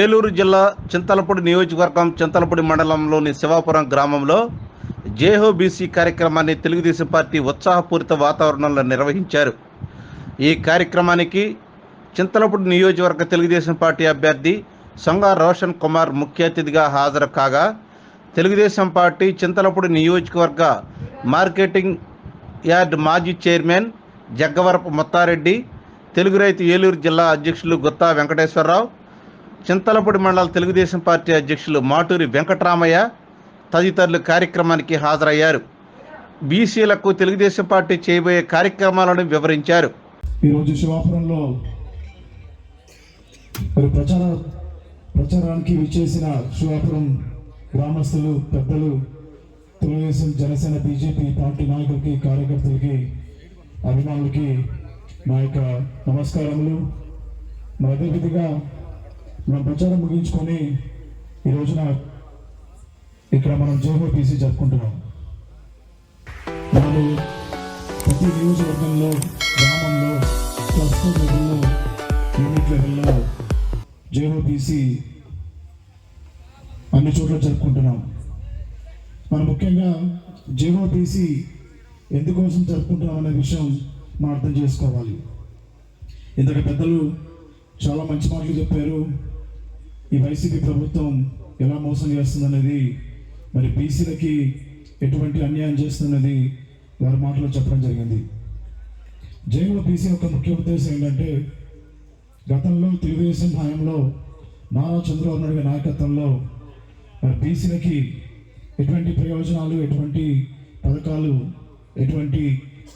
ఏలూరు జిల్లా చింతలపూడి నియోజకవర్గం చింతలపూడి మండలంలోని శివాపురం గ్రామంలో జేహో బీసీ కార్యక్రమాన్ని తెలుగుదేశం పార్టీ ఉత్సాహపూరిత వాతావరణంలో నిర్వహించారు. ఈ కార్యక్రమానికి చింతలపూడి నియోజకవర్గ తెలుగుదేశం పార్టీ అభ్యర్థి సొంగ రోషన్ కుమార్ ముఖ్య అతిథిగా హాజరు కాగా తెలుగుదేశం పార్టీ చింతలపూడి నియోజకవర్గ మార్కెటింగ్ యార్డ్ మాజీ చైర్మన్ జగ్గవరపు ముత్తారెడ్డి తెలుగు రైతు ఏలూరు జిల్లా అధ్యక్షులు గుత్తా వెంకటేశ్వరరావు చింతలపూడి మండల తెలుగుదేశం పార్టీ అధ్యక్షులు మాటూరి వెంకటరామయ్య తదితరులు కార్యక్రమానికి హాజరయ్యారు. బీసీలకు తెలుగుదేశం పార్టీ చేయబోయే కార్యక్రమాలను వివరించారు. ఈరోజు శివాపురంలో ప్రచార ప్రచారానికి విచ్చేసిన శివాపురం గ్రామస్తులు పెద్దలు తెలుగుదేశం జనసేన బీజేపీ పార్టీ నాయకులకి కార్యకర్తలకి అభిమానులకి నా యొక్క నమస్కారములు. మరి అదేవిధంగా మనం ప్రచారం ముగించుకొని ఈ రోజున ఇక్కడ మనం జేహో జరుపుకుంటున్నాం. మనము ప్రతి నియోజకవర్గంలో గ్రామంలో క్లస్టర్ లెవెల్లో యూనిట్ లెవెల్లో జేఓబీసీ అన్ని చోట్ల జరుపుకుంటున్నాం. మనం ముఖ్యంగా జేఓబీసీ ఎందుకోసం జరుపుకుంటున్నాం అనే విషయం మనం అర్థం చేసుకోవాలి. ఇంతక పెద్దలు చాలా మంచి మాటలు చెప్పారు. ఈ వైసీపీ ప్రభుత్వం ఎలా మోసం చేస్తుందనేది మరి బీసీలకి ఎటువంటి అన్యాయం చేస్తున్నది వారి మాటలో చెప్పడం జరిగింది. జైవ బీసీ యొక్క ముఖ్య ఉద్దేశం ఏంటంటే గతంలో తెలుగుదేశం హయాంలో నారా చంద్రబాబు నాయుడు నాయకత్వంలో మరి బీసీలకి ఎటువంటి ప్రయోజనాలు ఎటువంటి పథకాలు ఎటువంటి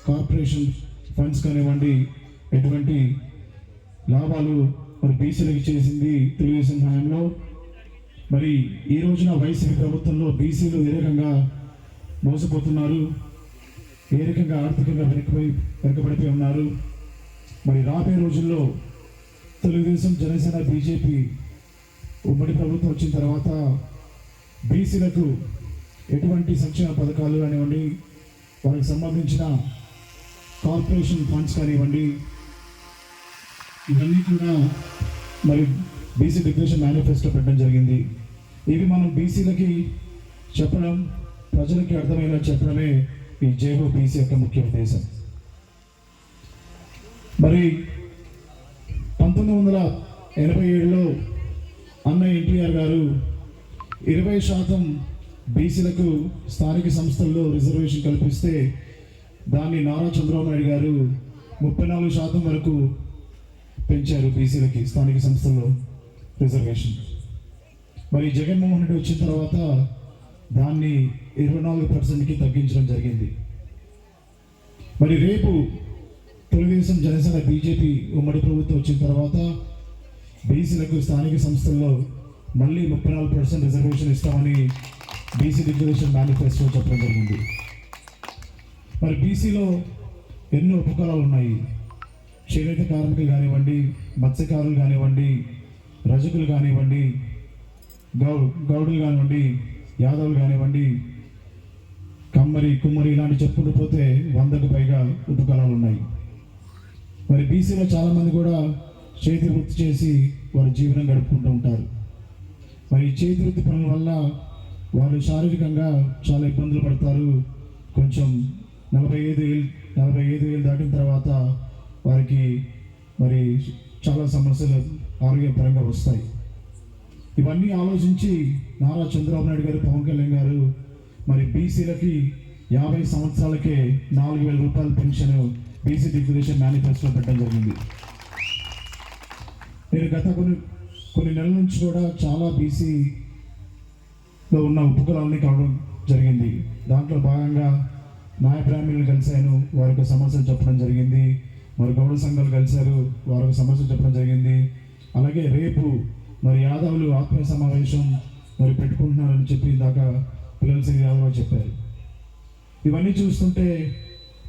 కార్పొరేషన్ ఫండ్స్ కానివ్వండి ఎటువంటి లాభాలు మరి బీసీలకు చేసింది తెలుగుదేశం హయాంలో. మరి ఈ రోజున వైసీపీ ప్రభుత్వంలో బీసీలు ఏ రకంగా మోసపోతున్నారు? ఏ రకంగా ఆర్థికంగా వెనకబడి వెనకబడిపోయి ఉన్నారు? మరి రాబోయే రోజుల్లో తెలుగుదేశం జనసేన బీజేపీ ఉమ్మడి ప్రభుత్వం వచ్చిన తర్వాత బీసీలకు ఎటువంటి సంక్షేమ పథకాలు కానివ్వండి వారికి సంబంధించిన కార్పొరేషన్ ఫండ్స్ కానివ్వండి ఇవన్నీ కూడా మరి బీసీ డిక్లరేషన్ మేనిఫెస్టో పెట్టడం జరిగింది. ఇవి మనం బీసీలకి చెప్పడం ప్రజలకి అర్థమయ్యేలా చెప్పడమే ఈ జేహో బీసీ యొక్క ముఖ్య ఉద్దేశం. మరి పంతొమ్మిది వందల ఎనభై ఏడులో అన్న ఎన్టీఆర్ గారు ఇరవై శాతం బీసీలకు స్థానిక సంస్థల్లో రిజర్వేషన్ కల్పిస్తే దాన్ని నారా చంద్రబాబు నాయుడు గారు ముప్పై నాలుగు శాతం వరకు పెంచారు బీసీలకి స్థానిక సంస్థల్లో రిజర్వేషన్. మరి జగన్మోహన్ రెడ్డి వచ్చిన తర్వాత దాన్ని ఇరవై నాలుగు పర్సెంట్కి తగ్గించడం జరిగింది. మరి రేపు తెలుగుదేశం జనసేన బీజేపీ ఉమ్మడి ప్రభుత్వం వచ్చిన తర్వాత బీసీలకు స్థానిక సంస్థల్లో మళ్ళీ ముప్పై నాలుగు పర్సెంట్ రిజర్వేషన్ ఇస్తామని బీసీ డిక్లరేషన్ మేనిఫెస్టో చెప్పడం జరిగింది. మరి బీసీలో ఎన్నో ఉపకారాలు ఉన్నాయి. చేనేత కార్మికులు కానివ్వండి మత్స్యకారులు కానివ్వండి రజకులు కానివ్వండి గౌ గౌడులు కానివ్వండి యాదవులు కానివ్వండి కమ్మరి కుమ్మరి ఇలాంటి చెప్పుకుంటూ పోతే వందకు పైగా ఉపకరణాలు ఉన్నాయి. మరి బీసీలో చాలామంది కూడా చేతి వృత్తి చేసి వారి జీవనం గడుపుకుంటూ ఉంటారు. మరి చేతి వృత్తి పనుల వల్ల వాళ్ళు శారీరకంగా చాలా ఇబ్బందులు పడతారు. కొంచెం నలభై ఐదు ఏళ్ళు నలభై ఐదు ఏళ్ళు దాటిన తర్వాత వారికి మరి చాలా సమస్యలు ఆరోగ్యపరంగా వస్తాయి. ఇవన్నీ ఆలోచించి నారా చంద్రబాబు నాయుడు గారు పవన్ కళ్యాణ్ గారు మరి బీసీలకి యాభై సంవత్సరాలకే నాలుగు వేల రూపాయల పెన్షన్ బీసీ డిక్లరేషన్ మేనిఫెస్టో పెట్టడం జరిగింది. నేను గత కొన్ని కొన్ని నెలల నుంచి కూడా చాలా బీసీలో ఉన్న ఉపకులాలని కలవడం జరిగింది. దాంట్లో భాగంగా నాయ బ్రాహ్మణులు కలిశాను. యొక్క సమస్యలు చెప్పడం జరిగింది. మరి గౌడ సంఘాలు కలిశారు. వారికి సమస్య చెప్పడం జరిగింది. అలాగే రేపు మరి యాదవులు ఆత్మీయ సమావేశం మరి పెట్టుకుంటున్నారని చెప్పి దాకా పిల్లల శ్రీ యాదవ్ చెప్పారు. ఇవన్నీ చూస్తుంటే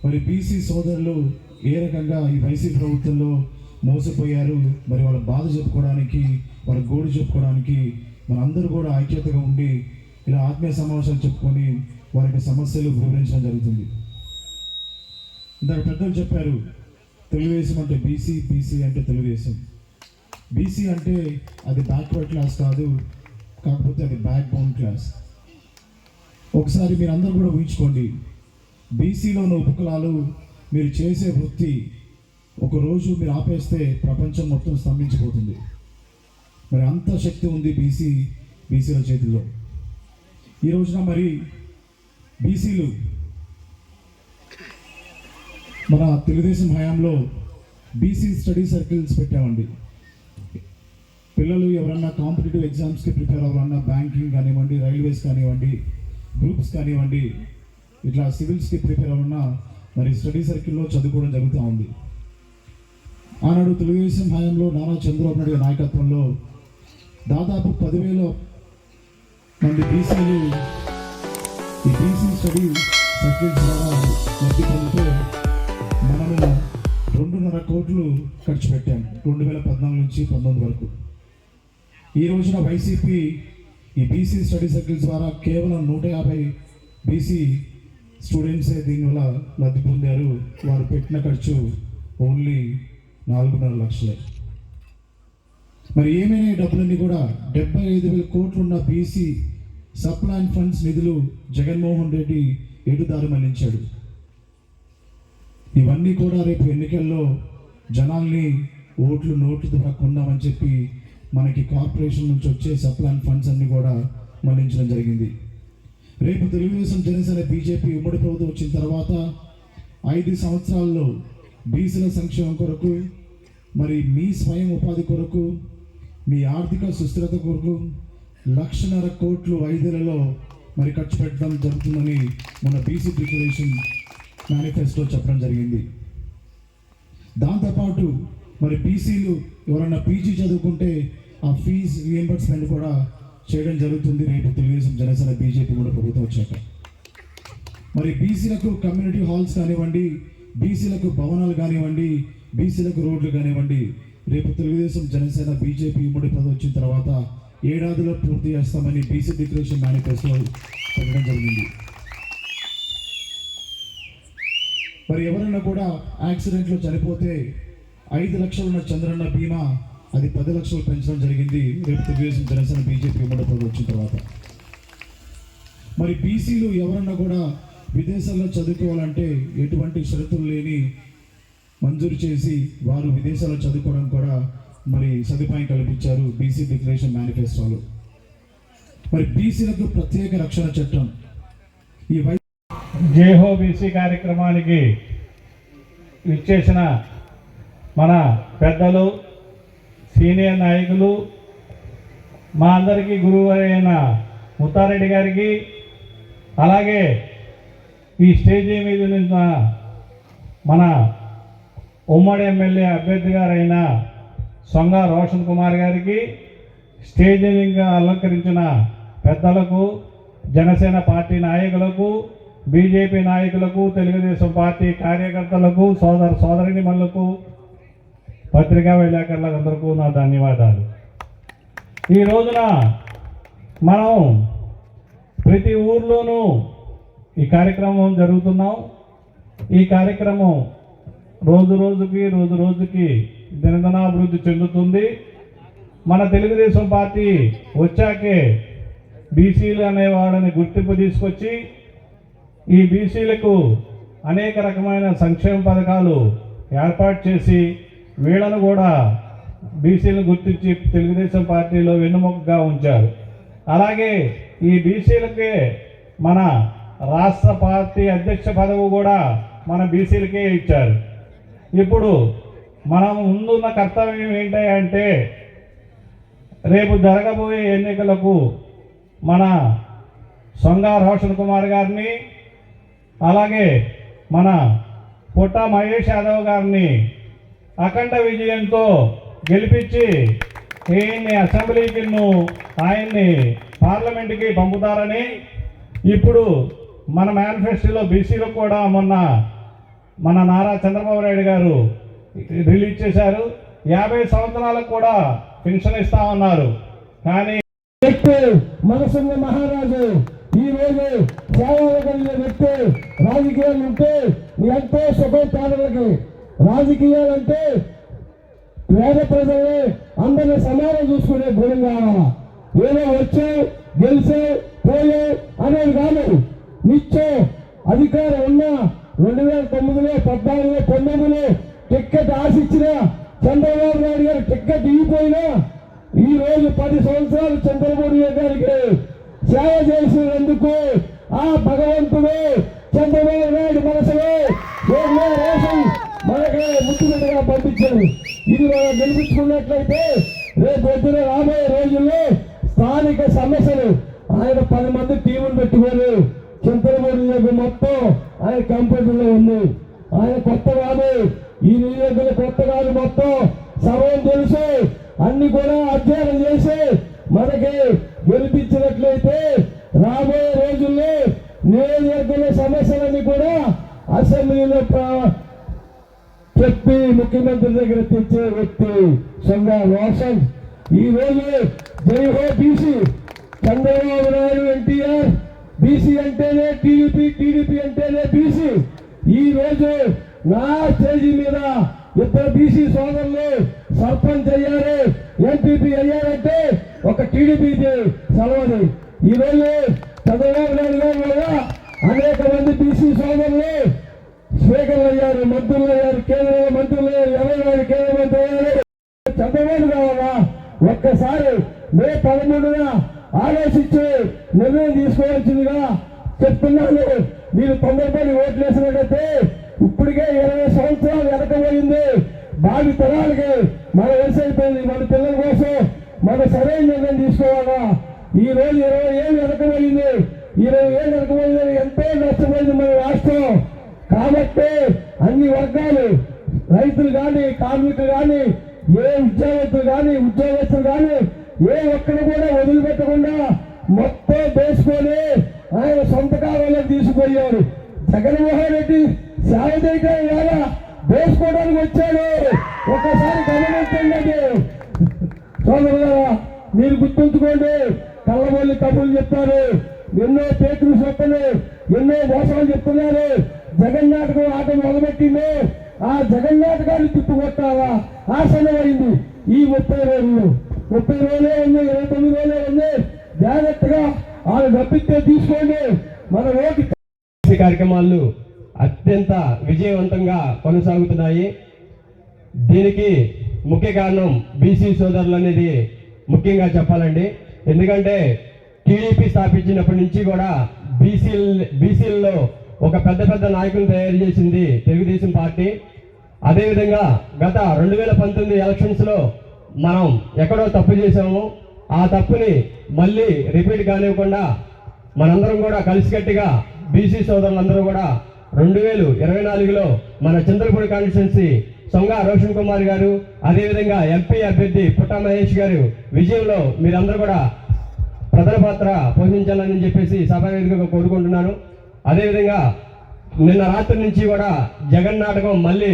మరి బీసీ సోదరులు ఏ రకంగా ఈ వైసీ ప్రభుత్వంలో మోసపోయారు. మరి వాళ్ళ బాధ చెప్పుకోవడానికి వాళ్ళ గోడు చెప్పుకోవడానికి మనందరూ కూడా ఐక్యతగా ఉండి ఇలా ఆత్మీయ సమావేశాలు చెప్పుకొని వారికి సమస్యలు వివరించడం జరుగుతుంది. ఇందాక పెద్దలు చెప్పారు తెలుగుదేశం అంటే బీసీ బీసీ అంటే తెలుగుదేశం. బీసీ అంటే అది బ్యాక్వర్డ్ క్లాస్ కాదు కాకపోతే అది బ్యాక్ బౌండ్ క్లాస్ ఒకసారి మీరు అందరూ కూడా ఊహించుకోండి. బీసీలోని ఉపకులాలు మీరు చేసే వృత్తి ఒక రోజు మీరు ఆపేస్తే ప్రపంచం మొత్తం స్తంభించిపోతుంది. మరి అంత శక్తి ఉంది బీసీ బీసీల చేతుల్లో ఈ రోజున మరి బీసీలు మన తెలుగుదేశం హయాంలో బీసీ స్టడీ సర్కిల్స్ పెట్టామండి. పిల్లలు ఎవరన్నా కాంపిటేటివ్ ఎగ్జామ్స్కి ప్రిపేర్ అవ్వాలన్నా బ్యాంకింగ్ కానివ్వండి రైల్వేస్ కానివ్వండి గ్రూప్స్ కానివ్వండి ఇట్లా సివిల్స్కి ప్రిపేర్ అవ్వాలన్నా మరి స్టడీ సర్కిల్లో చదువుకోవడం జరుగుతూ ఉంది. ఆనాడు తెలుగుదేశం హయాంలో నారా చంద్రబాబు నాయుడు నాయకత్వంలో దాదాపు పదివేల మంది బీసీలు ఈ బీసీ స్టడీ సర్కిల్స్ ద్వారా లబ్ధి పొందుతూ మనము రెండున్నర కోట్లు ఖర్చు పెట్టాం. రెండు వేల పద్నాలుగు నుంచి పంతొమ్మిది వరకు. ఈ రోజున వైసీపీ ఈ బీసీ స్టడీ సర్కిల్స్ ద్వారా కేవలం నూట యాభై బీసీ స్టూడెంట్సే దీనివల్ల లబ్ధి పొందారు? వారు పెట్టిన ఖర్చు ఓన్లీ నాలుగున్నర లక్షలే. మరి ఏమైనా ఈ డబ్బులన్నీ కూడా డెబ్బై ఐదు వేల కోట్లున్న బీసీ సప్లాన్ ఫండ్స్ నిధులు జగన్మోహన్ రెడ్డి ఎడుదారి మళ్ళించాడు. ఇవన్నీ కూడా రేపు ఎన్నికల్లో జనాల్ని ఓట్లు నోట్లు ద్వారా కొందామని చెప్పి మనకి కార్పొరేషన్ నుంచి వచ్చే సప్లాన్ ఫండ్స్ అన్ని కూడా మళ్ళించడం జరిగింది. రేపు తెలుగుదేశం జనసేన బీజేపీ ఉమ్మడి ప్రభుత్వం వచ్చిన తర్వాత ఐదు సంవత్సరాల్లో బీసీల సంక్షేమం కొరకు మరి మీ స్వయం ఉపాధి కొరకు మీ ఆర్థిక సుస్థిరత కొరకు లక్షన్నర కోట్లు ఐదేళ్ళలో మరి ఖర్చు పెట్టడం జరుగుతుందని మన బీసీ డిక్లరేషన్ మేనిఫెస్టో చెప్పడం జరిగింది. దాంతోపాటు మరి పీసీలు ఎవరైనా పీజీ చదువుకుంటే ఆ ఫీజు రియంబర్స్మెంట్ కూడా చేయడం జరుగుతుంది. రేపు తెలుగుదేశం జనసేన బీజేపీ కూడా ప్రభుత్వం వచ్చాక. మరి బీసీలకు కమ్యూనిటీ హాల్స్ కానివ్వండి బీసీలకు భవనాలు కానివ్వండి బీసీలకు రోడ్లు కానివ్వండి రేపు తెలుగుదేశం జనసేన బీజేపీ ఉమ్మడి పదవి వచ్చిన తర్వాత ఏడాదిలో పూర్తి చేస్తామని బీసీ డిక్లరేషన్ మేనిఫెస్టో పెట్టడం జరిగింది. మరి ఎవరైనా కూడా యాక్సిడెంట్లో చనిపోతే ఐదు లక్షలు ఉన్న చంద్రన్న బీమా అది పది లక్షలు పెంచడం జరిగింది. రేపు తెలుగుదేశం జనసేన బీజేపీ ఉమ్మడి వచ్చిన తర్వాత. మరి బీసీలు ఎవరన్నా కూడా విదేశాల్లో చదువుకోవాలంటే ఎటువంటి షరతులు లేని మంజూరు చేసి వారు విదేశాల్లో చదువుకోవడం కూడా మరి సదుపాయం కల్పించారు బీసీ డిక్లరేషన్ మేనిఫెస్టోలో. మరి బీసీలకు ప్రత్యేక రక్షణ చట్టం. ఈ వై జేహో బీసీ కార్యక్రమానికి ఇచ్చేసిన మన పెద్దలు సీనియర్ నాయకులు మా అందరికీ గురువు అయిన ముత్తారెడ్డి గారికి అలాగే ఈ స్టేజీ మీద ఉన్న మన ఉమ్మడి ఎమ్మెల్యే అభ్యర్థి గారైన సొంగ రోషన్ కుమార్ గారికి స్టేజింగ్గా అలంకరించిన పెద్దలకు జనసేన పార్టీ నాయకులకు బీజేపీ నాయకులకు తెలుగుదేశం పార్టీ కార్యకర్తలకు సోదర సోదరిని మనులకు పత్రికా విలేకరులందరికీ నా ధన్యవాదాలు. ఈ రోజున మనం ప్రతి ఊర్లోనూ ఈ కార్యక్రమం జరుగుతున్నాం. ఈ కార్యక్రమం రోజు రోజుకి రోజు రోజుకి దినదనాభివృద్ధి చెందుతుంది. మన తెలుగుదేశం పార్టీ వచ్చాకే బీసీలు అనేవాడని గుర్తింపు తీసుకొచ్చి ఈ బీసీలకు అనేక రకమైన సంక్షేమ పథకాలు ఏర్పాటు చేసి వీళ్ళను కూడా బీసీలను గుర్తించి తెలుగుదేశం పార్టీలో వెన్నుముకగా ఉంచారు. అలాగే ఈ బీసీలకే మన రాష్ట్ర పార్టీ అధ్యక్ష పదవి కూడా మన బీసీలకే ఇచ్చారు. ఇప్పుడు మనం ముందున్న కర్తవ్యం ఏంటంటే అంటే రేపు జరగబోయే ఎన్నికలకు మన సొంగ రోషన్ కుమార్ గారిని అలాగే మన పుట్ట మహేష్ యాదవ్ గారిని అఖండ విజయంతో గెలిపించి ఈయన్ని అసెంబ్లీకి ఆయన్ని పార్లమెంట్కి పంపుతారని ఇప్పుడు మన మేనిఫెస్టోలో బీసీలో కూడా మొన్న మన నారా చంద్రబాబు నాయుడు గారు రిలీజ్ చేశారు. యాభై సంవత్సరాలకు కూడా పెన్షన్ ఇస్తామన్నారు కానీ వ్యక్తి మనసున్న మహారాజు. ఈ రోజు సేవలు కలిగిన వ్యక్తి రాజకీయాలు ఉంటే ఎంతో సుఖం పేదలకి రాజకీయాలంటే పేద ప్రజల్ని అందరిని సమానం చూసుకునే గుణం కావాలా? ఏదో వచ్చి గెలిచే పోయే అనేది కాదు. నిత్యం అధికారం ఉన్న రెండు వేల తొమ్మిదిలో పద్నాలుగులో పంతొమ్మిదిలో టిక్కెట్ ఆశించిన చంద్రబాబు నాయుడు గారు టిక్కెట్ ఇగిపోయినా ఈ రోజు పది సంవత్సరాలు చంద్రబాబు నాయుడు గారికి సేవ చేసినందుకు ఆ భగవంతుడు చంద్రబాబు నాయుడు మనసులో మనకి ముఖ్యమంత్రిగా పంపించాడు. ఇది మనం గెలిపించుకున్నట్లయితే రేపు పొద్దున రాబోయే రోజుల్లో స్థానిక సమస్యలు. ఆయన పది మంది టీములు పెట్టుకొని చింతలపూడి నియోజకవర్గం మొత్తం ఆయన కంప్యూటర్లో ఉంది. ఆయన కొత్త కాదు. ఈ నియోజకవర్గం కొత్త కాదు మొత్తం. సమయం తెలుసు. అన్ని కూడా అధ్యయనం చేసి మనకి గెలిపించినట్లయితే రాబోయే రోజుల్లో నియోజకవర్గంలో సమస్యలన్నీ కూడా అసెంబ్లీలో చెప్పి ముఖ్యమంత్రి దగ్గర తెచ్చే వ్యక్తి సొంగ రోషన్ ఈ రోజు Jai Ho BC. Chandrababu Naidu NTR BC అంటేనే టీడీపీ టీడీపీ అంటేనే బీసీ. ఈ రోజు నా స్టేజీ మీద ఇద్దరు బీసీ సోదరులు సర్పంచ్ అయ్యారు ఎంపీపీ అయ్యారంటే ఒక టీడీపీ సెలవుది ఈరోజు చంద్రబాబు నాయుడు గారు కూడా అనేక మంది బీసీ సోదరులు స్పీకర్లు అయ్యారు మంత్రులు అయ్యారు కేంద్ర మంత్రులు అయ్యారు వారు కేంద్ర మంత్రి అయ్యారు. చంద్రబాబు కావాలా ఒక్కసారి మే పదమూడున ఆలోచించి నిర్ణయం తీసుకోవాల్సిందిగా చెప్తున్నాను. మీరు తొందరపడి ఓట్లు వేసినట్టయితే ఇప్పటికే ఇరవై సంవత్సరాలు వెనకబోయింది భావి తరాలకి మన వయసు అయిపోయింది. మన పిల్లల కోసం మన సరైన నిర్ణయం తీసుకోవాలా? ఈ రోజు ఇరవై ఏళ్ళు వెనకపోయింది ఇరవై ఏళ్ళు వెనకపోయింది ఎంతో నష్టపోయింది మన రాష్ట్రం. కాబట్టి అన్ని వర్గాలు రైతులు కానీ కార్మికులు కానీ ఏ ఉద్యోగస్తులు కానీ ఉద్యోగస్తులు కానీ ఏ ఒక్కరు కూడా వదిలిపెట్టకుండా మొత్తం వేసుకొని ఆయన సొంత కాలంలో తీసుకుపోయారు. జగన్మోహన్ రెడ్డి సేవ చేయడం వేసుకోవడానికి వచ్చాడు. ఒక్కసారి గమనించండి సోదరుగా మీరు గుర్తుంచుకోండి. కళ్ళబొల్లి కబుర్లు చెప్తారు. ఎన్నో పేతులు చెప్పలు ఎన్నో మోసాలు చెప్తున్నారు. జగన్నాటకం ఆట మొదలుపెట్టింది ఆ జగన్నాటకాన్ని తిప్పుకొట్టాలా ఆసనమైంది ఈ ముప్పై రోజులు. ముప్పై రోజులే ఉంది ఇరవై తొమ్మిది రోజులే ఉంది. జాగ్రత్తగా వాళ్ళు డబ్బిస్తే తీసుకోండి. మన ఓటు కార్యక్రమాలు అత్యంత విజయవంతంగా కొనసాగుతున్నాయి. దీనికి ముఖ్య కారణం బీసీ సోదరులు అనేది ముఖ్యంగా చెప్పాలండి. ఎందుకంటే టీడీపీ స్థాపించినప్పటి నుంచి కూడా బీసీ బీసీల్లో ఒక పెద్ద పెద్ద నాయకులు తయారు చేసింది తెలుగుదేశం పార్టీ. అదేవిధంగా గత రెండు వేల పంతొమ్మిది ఎలక్షన్స్లో మనం ఎక్కడో తప్పు చేసాము ఆ తప్పుని మళ్ళీ రిపీట్ కానివ్వకుండా మనందరం కూడా కలిసికట్టుగా బీసీ సోదరులందరూ కూడా రెండు వేలు ఇరవై నాలుగులో మన చంద్రపూడి కాన్స్టిట్యున్సీ సొంగ రోషన్ కుమార్ గారు అదేవిధంగా ఎంపీ అభ్యర్థి పుట్ట మహేష్ గారు విజయంలో మీరందరూ కూడా ప్రధాన పాత్ర పోషించాలని చెప్పేసి సభావేదికగా కోరుకుంటున్నాను. అదేవిధంగా నిన్న రాత్రి నుంచి కూడా జగన్ నాటకం మళ్ళీ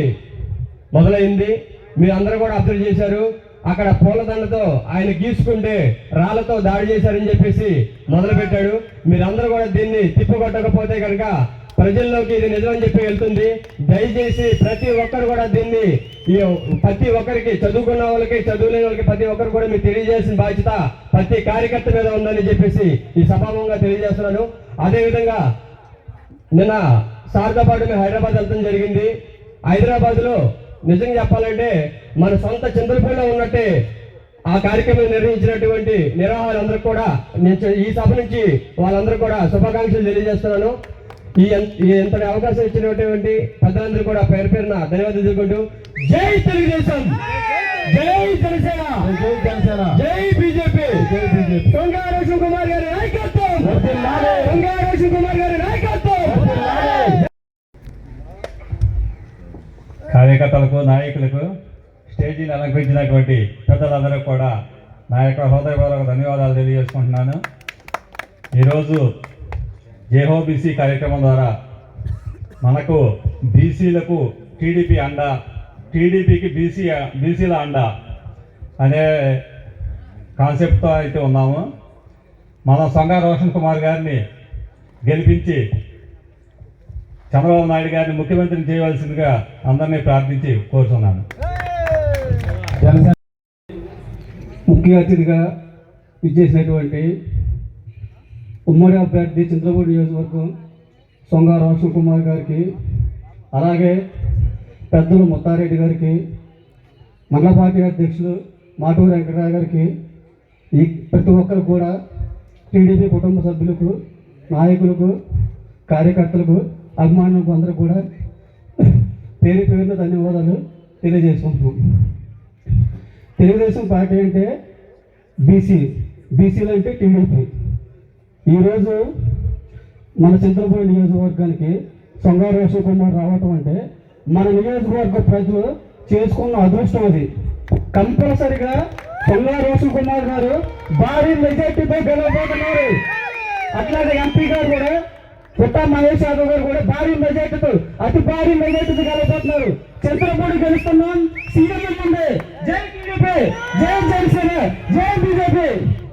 మొదలైంది. మీరందరూ కూడా అబ్జర్వ్ చేశారు. అక్కడ పూలదండతో ఆయన గీసుకుంటే రాళ్ళతో దాడి చేశారని చెప్పేసి మొదలుపెట్టాడు. మీరందరూ కూడా దీన్ని తిప్పగొట్టకపోతే కనుక ప్రజల్లోకి ఇది నిజమని చెప్పి వెళ్తుంది. దయచేసి ప్రతి ఒక్కరు కూడా దీన్ని ఈ ప్రతి ఒక్కరికి చదువుకున్న వాళ్ళకి చదువులేని వాళ్ళకి ప్రతి ఒక్కరు కూడా మీరు తెలియజేసిన బాధ్యత ప్రతి కార్యకర్త మీద ఉందని చెప్పేసి ఈ సభాముఖంగా తెలియజేస్తున్నాను. అదేవిధంగా నిన్న సార్తో పాటు మేము హైదరాబాద్ వెళ్తాం జరిగింది. హైదరాబాద్లో నిజంగా చెప్పాలంటే మన సొంత చంద్రపూర్లో ఉన్నట్టే ఆ కార్యక్రమం నిర్వహించినటువంటి నిర్వాహకులందరూ కూడా నేను ఈ సభ నుంచి వాళ్ళందరూ కూడా శుభాకాంక్షలు తెలియజేస్తున్నాను. ఈ ఎంతటి అవకాశం ఇచ్చినటువంటి పెద్దలందరూ కూడా పేరు పేరున ధన్యవాదాలు తెలుపుకుంటూ జై తెలుగుదేశం! జై జనసేన! జై జనసేన జై బీజేపీ! జై బీజేపీ కుమార్ గారి నాయకత్వం! కొంగారోషు కుమార్ గారి నాయకత్వం! కార్యకర్తలకు నాయకులకు స్టేజీని అలంకరించినటువంటి పెద్దలందరూ కూడా నా యొక్క హృదయపూర్వక ధన్యవాదాలు తెలియజేసుకుంటున్నాను. ఈరోజు జేహోబీసీ కార్యక్రమం ద్వారా మనకు బీసీలకు టీడీపీ అండ టీడీపీకి బీసీ బీసీల అండ అనే కాన్సెప్ట్తో అయితే ఉన్నాము. మనం సొంగ రోషన్ కుమార్ గారిని గెలిపించి చంద్రబాబు నాయుడు గారిని ముఖ్యమంత్రిని చేయవలసిందిగా అందరినీ ప్రార్థించి కోరుతున్నాను జనసేన ముఖ్య అతిథిగా విచ్చేసినటువంటి ఉమ్మడి అభ్యర్థి చంద్రబాబు నియోజకవర్గం సొంగ రోషన్ కుమార్ గారికి అలాగే పెద్దలు ముత్తారెడ్డి గారికి మండల పార్టీ అధ్యక్షులు మాటూరు వెంకటరావు గారికి ఈ ప్రతి ఒక్కరు కూడా టీడీపీ కుటుంబ సభ్యులకు నాయకులకు కార్యకర్తలకు అభిమానులకు అందరూ కూడా పేరు పేరున ధన్యవాదాలు తెలియజేసుకుంటున్నాం. తెలుగుదేశం పార్టీ అంటే బీసీ బీసీలు అంటే టీడీపీ. ఈరోజు మన చంద్రపూడి నియోజకవర్గానికి సొంగారు రోషన్ కుమార్ రావటం అంటే మన నియోజకవర్గ ప్రజలు చేసుకున్న అదృష్టం అది. కంపల్సరిగా సొంగారు రోషన్ కుమార్ గారు భారీ మెజార్టీతో గెలవబోతున్నారు. అట్లాగే ఎంపీ గారు కూడా పుట్ట మహేష్ యాదవ్ గారు కూడా భారీ మెజార్టీతో అతి భారీ మెజార్టీతో గెలవబోతున్నారు. చంద్రపూడి గెలుస్తున్నాం. సీఎం జై టీడీపీ. జై జనసేన. జై బీజేపీ.